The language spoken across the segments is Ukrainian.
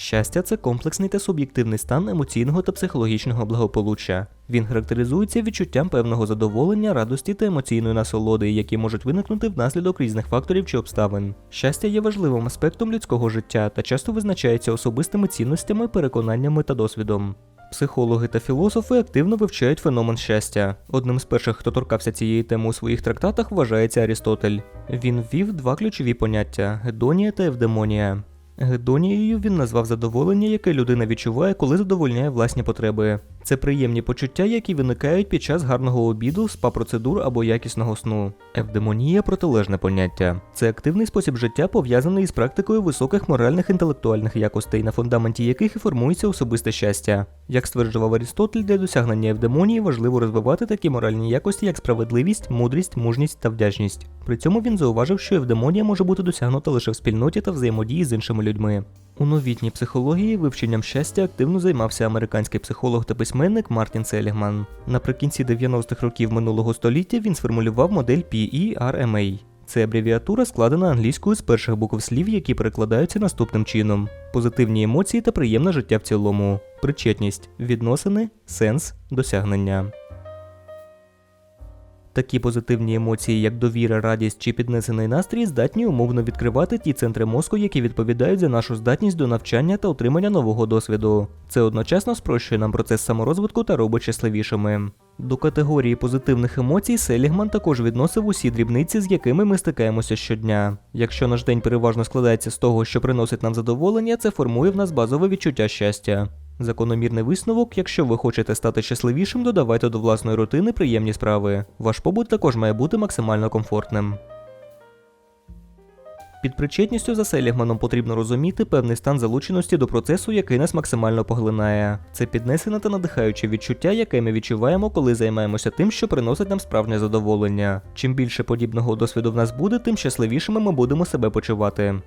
Щастя це комплексний та суб'єктивний стан емоційного та психологічного благополуччя. Він характеризується відчуттям певного задоволення, радості та емоційної насолоди, які можуть виникнути внаслідок різних факторів чи обставин. Щастя є важливим аспектом людського життя та часто визначається особистими цінностями, переконаннями та досвідом. Психологи та філософи активно вивчають феномен щастя. Одним з перших, хто торкався цієї теми у своїх трактатах, вважається Арістотель. Він ввів два ключові поняття гедонія та евдемонія. Гедонією він назвав задоволення, яке людина відчуває, коли задовольняє власні потреби. Це приємні почуття, які виникають під час гарного обіду, спа-процедур або якісного сну. Евдемонія протилежне поняття. Це активний спосіб життя, пов'язаний із практикою високих моральних інтелектуальних якостей, на фундаменті яких і формується особисте щастя. Як стверджував Арістотель, для досягнення евдемонії важливо розвивати такі моральні якості, як справедливість, мудрість, мужність та вдячність. При цьому він зауважив, що евдемонія може бути досягнута лише в спільноті та взаємодії з іншими людьми. У новітній психології вивченням щастя активно займався американський психолог та письменник Мартін Селігман. Наприкінці 90-х років минулого століття він сформулював модель PERMA. Це абревіатура складена англійською з перших букв слів, які перекладаються наступним чином: позитивні емоції та приємне життя в цілому, причетність, відносини, сенс, досягнення. Такі позитивні емоції, як довіра, радість чи піднесений настрій, здатні умовно відкривати ті центри мозку, які відповідають за нашу здатність до навчання та отримання нового досвіду. Це одночасно спрощує нам процес саморозвитку та робить щасливішими. До категорії позитивних емоцій Селігман також відносив усі дрібниці, з якими ми стикаємося щодня. Якщо наш день переважно складається з того, що приносить нам задоволення, це формує в нас базове відчуття щастя. Закономірний висновок, якщо ви хочете стати щасливішим, додавайте до власної рутини приємні справи. Ваш побут також має бути максимально комфортним. Під причетністю за Селігманом потрібно розуміти певний стан залученості до процесу, який нас максимально поглинає. Це піднесене та надихаюче відчуття, яке ми відчуваємо, коли займаємося тим, що приносить нам справжнє задоволення. Чим більше подібного досвіду в нас буде, тим щасливішими ми будемо себе почувати.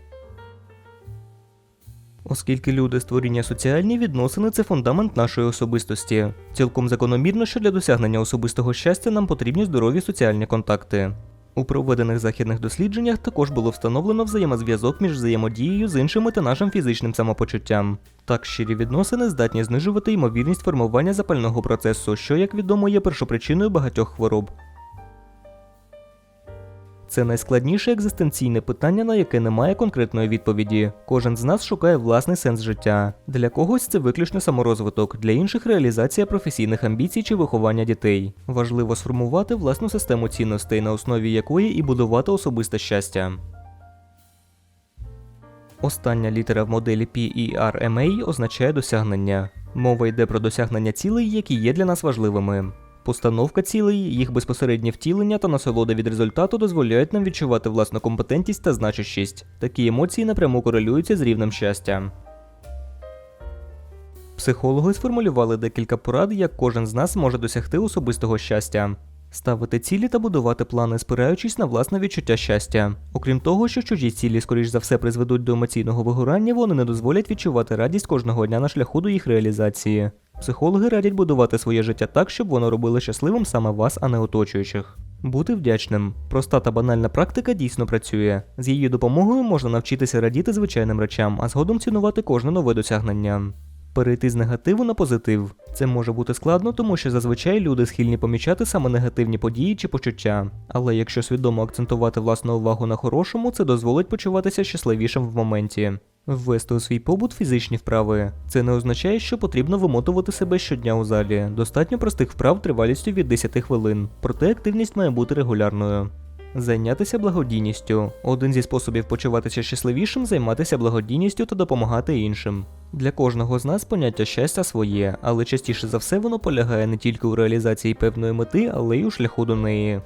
Оскільки люди створіння соціальні відносини це фундамент нашої особистості. Цілком закономірно, що для досягнення особистого щастя нам потрібні здорові соціальні контакти. У проведених західних дослідженнях також було встановлено взаємозв'язок між взаємодією з іншими та нашим фізичним самопочуттям. Так, щирі відносини здатні знижувати ймовірність формування запального процесу, що, як відомо, є першопричиною багатьох хвороб. Це найскладніше екзистенційне питання, на яке немає конкретної відповіді. Кожен з нас шукає власний сенс життя. Для когось це виключно саморозвиток, для інших реалізація професійних амбіцій чи виховання дітей. Важливо сформувати власну систему цінностей, на основі якої і будувати особисте щастя. Остання літера в моделі PERMA означає досягнення. Мова йде про досягнення цілей, які є для нас важливими. Постановка цілей, їх безпосереднє втілення та насолода від результату дозволяють нам відчувати власну компетентність та значущість. Такі емоції напряму корелюються з рівнем щастя. Психологи сформулювали декілька порад, як кожен з нас може досягти особистого щастя. Ставити цілі та будувати плани, спираючись на власне відчуття щастя. Окрім того, що чужі цілі, скоріш за все, призведуть до емоційного вигорання, вони не дозволять відчувати радість кожного дня на шляху до їх реалізації. Психологи радять будувати своє життя так, щоб воно робило щасливим саме вас, а не оточуючих. Бути вдячним. Проста та банальна практика дійсно працює. З її допомогою можна навчитися радіти звичайним речам, а згодом цінувати кожне нове досягнення. Перейти з негативу на позитив. Це може бути складно, тому що зазвичай люди схильні помічати саме негативні події чи почуття. Але якщо свідомо акцентувати власну увагу на хорошому, це дозволить почуватися щасливішим в моменті. Ввести у свій побут фізичні вправи. Це не означає, що потрібно вимотувати себе щодня у залі. Достатньо простих вправ тривалістю від 10 хвилин, проте активність має бути регулярною. Зайнятися благодійністю. Один зі способів почуватися щасливішим займатися благодійністю та допомагати іншим. Для кожного з нас поняття щастя своє, але частіше за все воно полягає не тільки у реалізації певної мети, але й у шляху до неї.